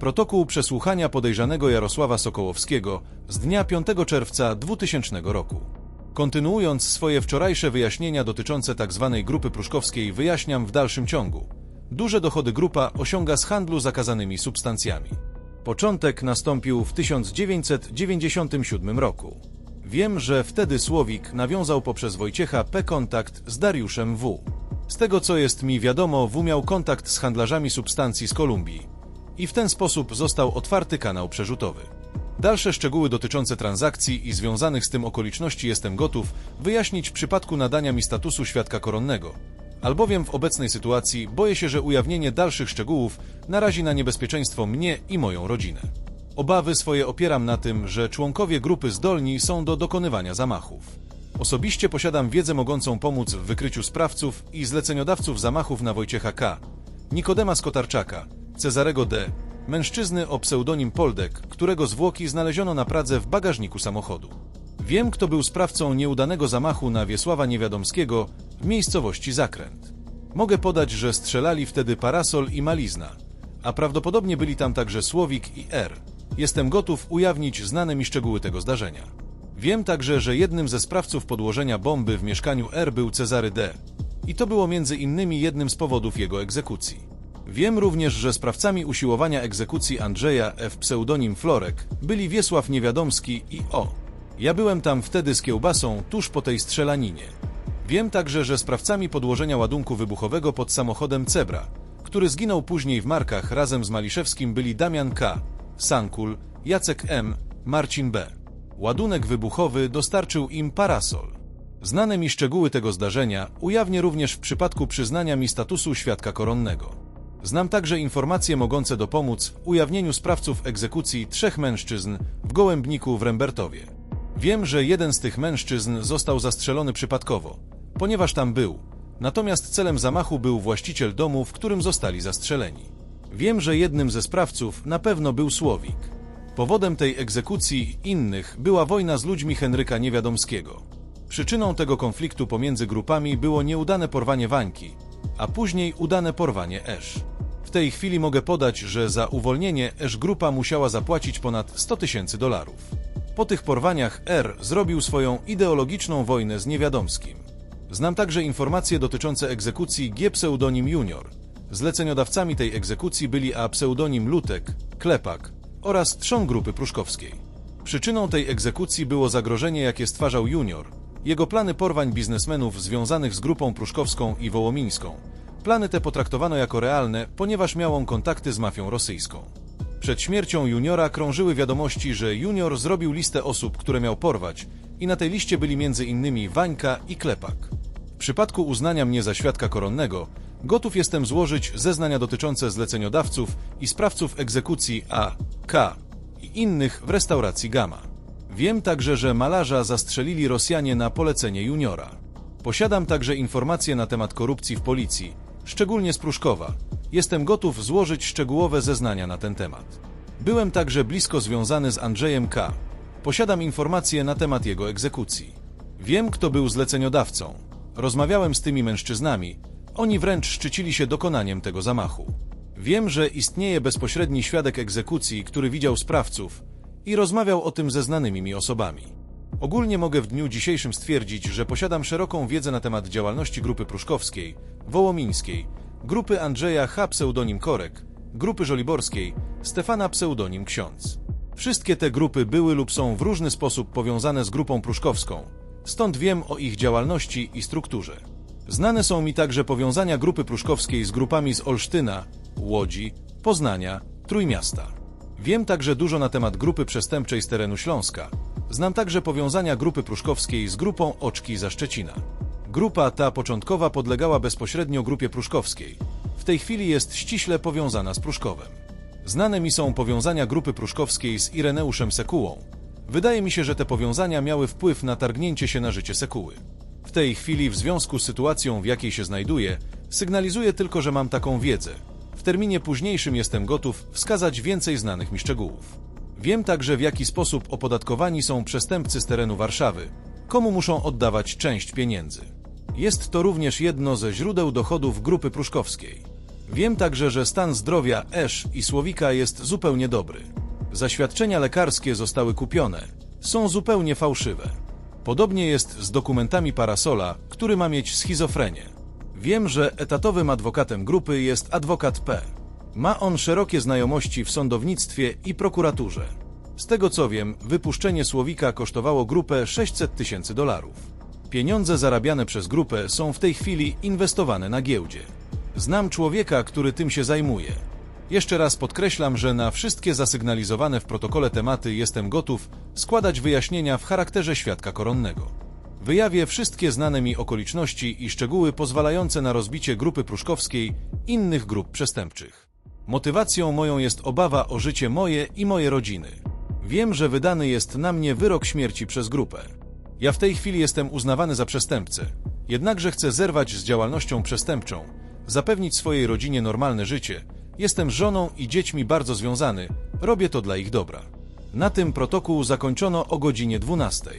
Protokół przesłuchania podejrzanego Jarosława Sokołowskiego z dnia 5 czerwca 2000 roku. Kontynuując swoje wczorajsze wyjaśnienia dotyczące tzw. grupy pruszkowskiej, wyjaśniam w dalszym ciągu. Duże dochody grupa osiąga z handlu zakazanymi substancjami. Początek nastąpił w 1997 roku. Wiem, że wtedy Słowik nawiązał poprzez Wojciecha P. kontakt z Dariuszem W. Z tego co jest mi wiadomo, W miał kontakt z handlarzami substancji z Kolumbii i w ten sposób został otwarty kanał przerzutowy. Dalsze szczegóły dotyczące transakcji i związanych z tym okoliczności jestem gotów wyjaśnić w przypadku nadania mi statusu świadka koronnego, albowiem w obecnej sytuacji boję się, że ujawnienie dalszych szczegółów narazi na niebezpieczeństwo mnie i moją rodzinę. Obawy swoje opieram na tym, że członkowie grupy zdolni są do dokonywania zamachów. Osobiście posiadam wiedzę mogącą pomóc w wykryciu sprawców i zleceniodawców zamachów na Wojciecha K., Nikodema Skotarczaka, Cezarego D., mężczyzny o pseudonim Poldek, którego zwłoki znaleziono na Pradze w bagażniku samochodu. Wiem, kto był sprawcą nieudanego zamachu na Wiesława Niewiadomskiego w miejscowości Zakręt. Mogę podać, że strzelali wtedy Parasol i Malizna, a prawdopodobnie byli tam także Słowik i R. Jestem gotów ujawnić znane mi szczegóły tego zdarzenia. Wiem także, że jednym ze sprawców podłożenia bomby w mieszkaniu R był Cezary D. I to było między innymi jednym z powodów jego egzekucji. Wiem również, że sprawcami usiłowania egzekucji Andrzeja F. pseudonim Florek byli Wiesław Niewiadomski i O. Ja byłem tam wtedy z kiełbasą tuż po tej strzelaninie. Wiem także, że sprawcami podłożenia ładunku wybuchowego pod samochodem Cebra, który zginął później w Markach razem z Maliszewskim byli Damian K., Sankul, Jacek M., Marcin B. Ładunek wybuchowy dostarczył im parasol. Znane mi szczegóły tego zdarzenia ujawnię również w przypadku przyznania mi statusu świadka koronnego. Znam także informacje mogące dopomóc w ujawnieniu sprawców egzekucji trzech mężczyzn w Gołębniku w Rembertowie. Wiem, że jeden z tych mężczyzn został zastrzelony przypadkowo, ponieważ tam był, natomiast celem zamachu był właściciel domu, w którym zostali zastrzeleni. Wiem, że jednym ze sprawców na pewno był Słowik. Powodem tej egzekucji innych była wojna z ludźmi Henryka Niewiadomskiego. Przyczyną tego konfliktu pomiędzy grupami było nieudane porwanie Wańki, a później udane porwanie Esz. W tej chwili mogę podać, że za uwolnienie Esz grupa musiała zapłacić ponad 100 tysięcy dolarów. Po tych porwaniach R zrobił swoją ideologiczną wojnę z Niewiadomskim. Znam także informacje dotyczące egzekucji G pseudonim Junior. Zleceniodawcami tej egzekucji byli A pseudonim Lutek, Klepak oraz trzon grupy pruszkowskiej. Przyczyną tej egzekucji było zagrożenie, jakie stwarzał Junior, jego plany porwań biznesmenów związanych z grupą pruszkowską i wołomińską. Plany te potraktowano jako realne, ponieważ miał on kontakty z mafią rosyjską. Przed śmiercią Juniora krążyły wiadomości, że Junior zrobił listę osób, które miał porwać i na tej liście byli m.in. Wańka i Klepak. W przypadku uznania mnie za świadka koronnego, gotów jestem złożyć zeznania dotyczące zleceniodawców i sprawców egzekucji A, K i innych w restauracji Gama. Wiem także, że malarza zastrzelili Rosjanie na polecenie Juniora. Posiadam także informacje na temat korupcji w policji, szczególnie z Pruszkowa. Jestem gotów złożyć szczegółowe zeznania na ten temat. Byłem także blisko związany z Andrzejem K. Posiadam informacje na temat jego egzekucji. Wiem, kto był zleceniodawcą. Rozmawiałem z tymi mężczyznami. Oni wręcz szczycili się dokonaniem tego zamachu. Wiem, że istnieje bezpośredni świadek egzekucji, który widział sprawców i rozmawiał o tym ze znanymi mi osobami. Ogólnie mogę w dniu dzisiejszym stwierdzić, że posiadam szeroką wiedzę na temat działalności grupy pruszkowskiej, wołomińskiej, grupy Andrzeja H. pseudonim Korek, grupy żoliborskiej, Stefana pseudonim Ksiądz. Wszystkie te grupy były lub są w różny sposób powiązane z grupą pruszkowską, stąd wiem o ich działalności i strukturze. Znane są mi także powiązania grupy pruszkowskiej z grupami z Olsztyna, Łodzi, Poznania, Trójmiasta. Wiem także dużo na temat grupy przestępczej z terenu Śląska. Znam także powiązania grupy pruszkowskiej z grupą Oczki za Szczecina. Grupa ta początkowa podlegała bezpośrednio grupie pruszkowskiej. W tej chwili jest ściśle powiązana z Pruszkowem. Znane mi są powiązania grupy pruszkowskiej z Ireneuszem Sekułą. Wydaje mi się, że te powiązania miały wpływ na targnięcie się na życie Sekuły. W tej chwili, w związku z sytuacją, w jakiej się znajduję, sygnalizuję tylko, że mam taką wiedzę. W terminie późniejszym jestem gotów wskazać więcej znanych mi szczegółów. Wiem także, w jaki sposób opodatkowani są przestępcy z terenu Warszawy, komu muszą oddawać część pieniędzy. Jest to również jedno ze źródeł dochodów grupy pruszkowskiej. Wiem także, że stan zdrowia Esz i Słowika jest zupełnie dobry. Zaświadczenia lekarskie zostały kupione. Są zupełnie fałszywe. Podobnie jest z dokumentami Parasola, który ma mieć schizofrenię. Wiem, że etatowym adwokatem grupy jest adwokat P. Ma on szerokie znajomości w sądownictwie i prokuraturze. Z tego co wiem, wypuszczenie Słowika kosztowało grupę 600 tysięcy dolarów. Pieniądze zarabiane przez grupę są w tej chwili inwestowane na giełdzie. Znam człowieka, który tym się zajmuje. Jeszcze raz podkreślam, że na wszystkie zasygnalizowane w protokole tematy jestem gotów składać wyjaśnienia w charakterze świadka koronnego. Wyjawię wszystkie znane mi okoliczności i szczegóły pozwalające na rozbicie grupy pruszkowskiej innych grup przestępczych. Motywacją moją jest obawa o życie moje i moje rodziny. Wiem, że wydany jest na mnie wyrok śmierci przez grupę. Ja w tej chwili jestem uznawany za przestępcę, jednakże chcę zerwać z działalnością przestępczą, zapewnić swojej rodzinie normalne życie. Jestem żoną i dziećmi bardzo związany, robię to dla ich dobra. Na tym protokół zakończono o godzinie 12.